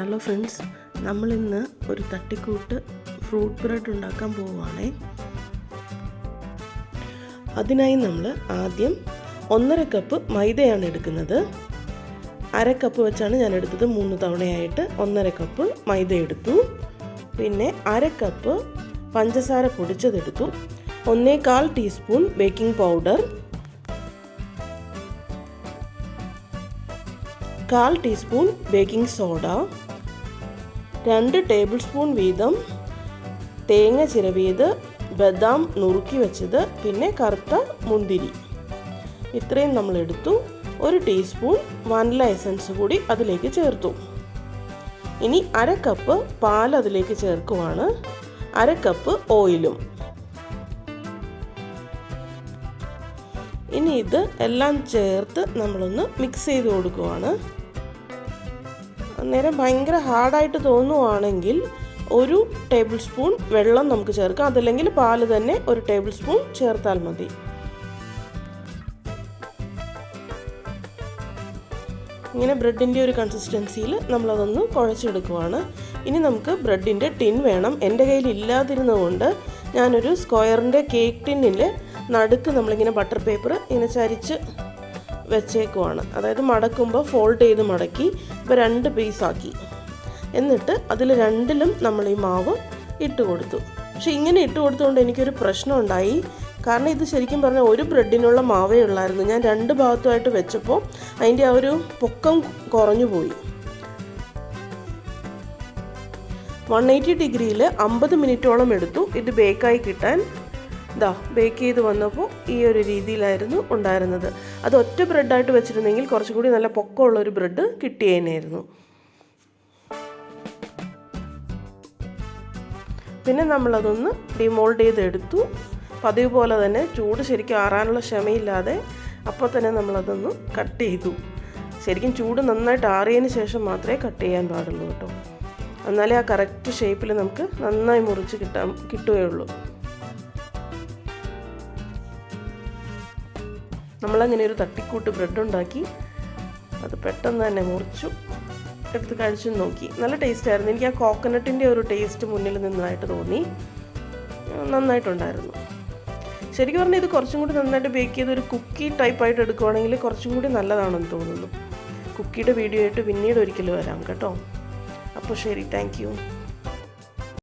Hello friends നമ്മളിന്ന് ഒരു തട്ടിക്കൂട്ട് ഫ്രൂട്ട് ബ്രെഡ് ഉണ്ടാക്കാൻ പോവുകയാണേ അതിനായി നമ്മൾ ആദ്യം ഒന്നര കപ്പ് മൈദയാണ് എടുക്കുന്നത്. അര കപ്പ് വെച്ചാണ് ഞാൻ എടുത്തത്. മൂന്ന് തവണയായിട്ട് ഒന്നര കപ്പ് മൈദ എടുത്തു. പിന്നെ അര കപ്പ് പഞ്ചസാര പൊടിച്ചതെടുത്തു ഒന്നേകാൽ ടീസ്പൂൺ ബേക്കിംഗ് പൗഡർ കാൽ ടീസ്പൂൺ ബേക്കിംഗ് സോഡ രണ്ട് ടേബിൾ സ്പൂൺ വീതം തേങ്ങ ചിരവിയത് ബദാം നുറുക്കി വെച്ചത് പിന്നെ കറുത്ത മുന്തിരി. ഇത്രയും നമ്മൾ എടുത്തു. ഒരു ടീസ്പൂൺ വാനില എസൻസ് കൂടി അതിലേക്ക് ചേർത്തു. ഇനി അര കപ്പ് പാൽ അതിലേക്ക് ചേർക്കുവാണ്. അര കപ്പ് ഓയിലും ഇനി ഇത് എല്ലാം ചേർത്ത് നമ്മളൊന്ന് മിക്സ് ചെയ്ത് കൊടുക്കുവാണ്. അന്നേരം ഭയങ്കര ഹാർഡായിട്ട് തോന്നുവാണെങ്കിൽ ഒരു ടേബിൾ സ്പൂൺ വെള്ളം നമുക്ക് ചേർക്കാം. അതല്ലെങ്കിൽ പാൽ തന്നെ ഒരു ടേബിൾ സ്പൂൺ ചേർത്താൽ മതി. ഇങ്ങനെ ബ്രെഡിന്റെ ഒരു കൺസിസ്റ്റൻസിയിൽ നമ്മളതൊന്ന് കുഴച്ചെടുക്കുവാണ്. ഇനി നമുക്ക് ബ്രെഡിന്റെ ടിൻ വേണം. എന്റെ കയ്യിൽ ഇല്ലാതിരുന്നതുകൊണ്ട് ഞാനൊരു സ്ക്വയറിന്റെ കേക്ക് ടിന്നിൽ നടുക്ക് നമ്മളിങ്ങനെ ബട്ടർ പേപ്പർ ഇങ്ങനെ ചരിച്ച് വെച്ചേക്കുവാണ്. അതായത് മടക്കുമ്പോൾ ഫോൾഡ് ചെയ്ത് മടക്കി ഇപ്പോൾ രണ്ട് പീസാക്കി എന്നിട്ട് അതിൽ രണ്ടിലും നമ്മൾ ഈ മാവ് ഇട്ട് കൊടുത്തു. പക്ഷെ ഇങ്ങനെ ഇട്ട് കൊടുത്തുകൊണ്ട് എനിക്കൊരു പ്രശ്നം ഉണ്ടായി. കാരണം ഇത് ശരിക്കും പറഞ്ഞാൽ ഒരു ബ്രെഡിനുള്ള മാവേ ഉള്ളായിരുന്നു. ഞാൻ രണ്ട് ഭാഗത്തുമായിട്ട് വെച്ചപ്പോൾ അതിന്റെ ആ ഒരു പൊക്കം കുറഞ്ഞു പോയി. വൺ എയ്റ്റി ഡിഗ്രിയിൽ അമ്പത് മിനിറ്റോളം എടുത്തു. ഇത് ബേക്കായി കിട്ടാൻ ഇതാ ബേക്ക് ചെയ്ത് വന്നപ്പോൾ ഈ ഒരു രീതിയിലായിരുന്നു ഉണ്ടായിരുന്നത്. അത് ഒറ്റ ബ്രെഡായിട്ട് വെച്ചിരുന്നെങ്കിൽ കുറച്ചും കൂടി നല്ല പൊക്കമുള്ള ഒരു ബ്രെഡ് കിട്ടിയേനായിരുന്നു. പിന്നെ നമ്മളതൊന്ന് ഡിമോൾഡ് ചെയ്തെടുത്തു. പതിവ് പോലെ തന്നെ ചൂട് ശരിക്കും ആറാനുള്ള ക്ഷമയില്ലാതെ അപ്പോൾ തന്നെ നമ്മളതൊന്ന് കട്ട് ചെയ്തു. ശരിക്കും ചൂട് നന്നായിട്ട് ആറിയതിന് ശേഷം മാത്രമേ കട്ട് ചെയ്യാൻ പാടുള്ളൂ കേട്ടോ. എന്നാലേ ആ കറക്റ്റ് ഷേപ്പിൽ നമുക്ക് നന്നായി മുറിച്ച് കിട്ടാൻ കിട്ടുകയുള്ളൂ. നമ്മളങ്ങനെ ഒരു തട്ടിക്കൂട്ട് ബ്രെഡ് ഉണ്ടാക്കി അത് പെട്ടെന്ന് തന്നെ മുറിച്ചു. എടുത്ത് കഴിച്ചു നോക്കി. നല്ല ടേസ്റ്റ് ആയിരുന്നു എനിക്ക് ആ കോക്കനട്ടിന്റെ ഒരു ടേസ്റ്റ് മുന്നിൽ നിന്നതായിട്ട് തോന്നി. നന്നായിട്ടുണ്ടായിരുന്നു. ശരിക്കും പറഞ്ഞാൽ ഇത് കുറച്ചും കൂടി നന്നായിട്ട് ബേക്ക് ചെയ്ത് ഒരു കുക്കി ടൈപ്പായിട്ട് എടുക്കുവാണെങ്കിൽ കുറച്ചും കൂടി നല്ലതാണെന്ന് തോന്നുന്നു. കുക്കിയുടെ വീഡിയോ ആയിട്ട് പിന്നീട് ഒരിക്കലും വരാം കേട്ടോ. അപ്പോൾ ശരി താങ്ക്